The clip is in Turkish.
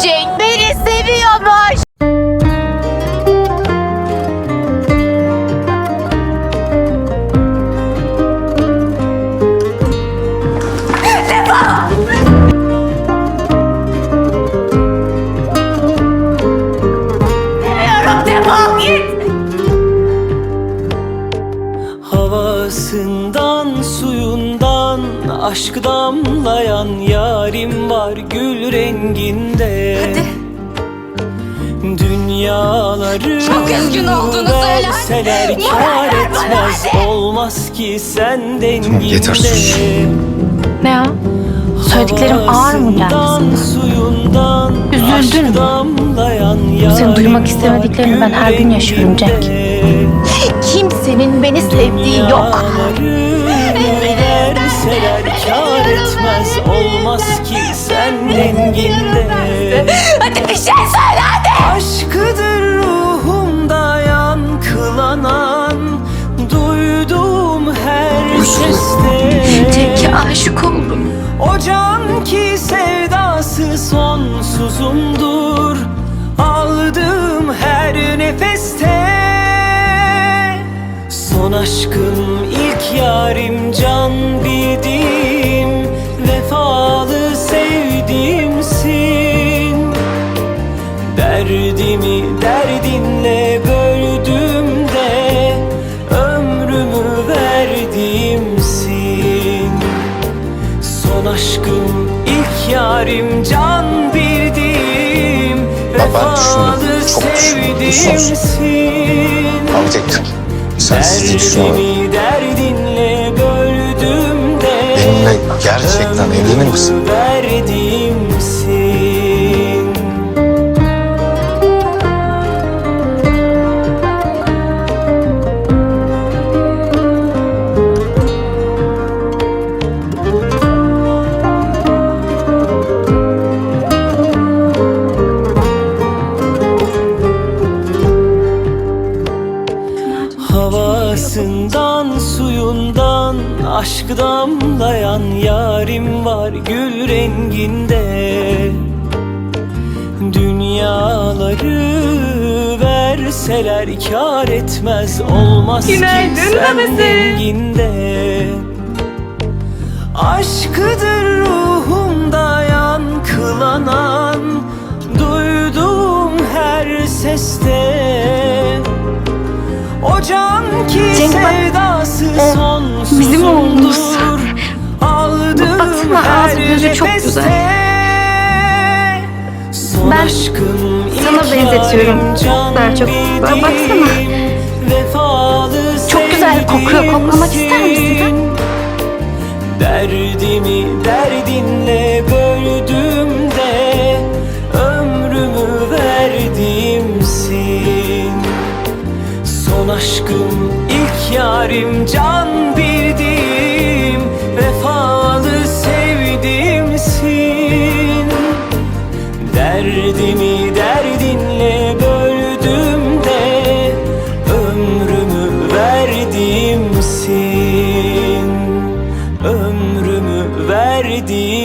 Cenk aşk damlayan yarim var gül renginde Hadi. Dünyaları Çok üzgün olduğunu söyler. verseler bana, etmez hadi. Olmaz ki sen denginde Tamam, yeter, sus. Ne ya? Söylediklerim ağır mı geldi sana? suyundan Üzüldün mü? Senin duymak istemediklerini ben her gün yaşıyorum Cenk. Kimsenin beni sevdiği yok. Kâr etmez Olmaz ki sen denginde Hadi bir şey söyle hadi. Aşkıdır ruhumda yankılanan Duyduğum her seste Cenk'e aşık oldum. O can ki sevdası sonsuzumdur Aldığım her nefeste Son aşkım ilk yarim can Derdimi derdinle böldüm de Ömrümü verdiğimsin Son aşkım ilk yarim can ben Vefalı sevdiğimsin. Derdimi derdinle böldüm de Benimle gerçekten evlenir misin? Havasından suyundan aşk damlayan yarim var gül renginde Dünyaları verseler kâr etmez olmaz Günaydın ki sen babası. denginde Aşkıdır ruhumda yankılanan Duyduğum her seste Cenk bak, o bizim oğlumuz. Aldığım Baksana, ağzı gözü çok güzel. Ben sana benzetiyorum. can Daha çok. Bak- baksana. Çok güzel kokuyor. Koklamak ister misin. Derdimi derdinle böldüm de Ömrümü verdiğimsin aşkım ilk yarim can bildiğim Vefalı sevdiğimsin Derdimi derdinle böldüm de Ömrümü verdiğimsin Ömrümü verdiğimsin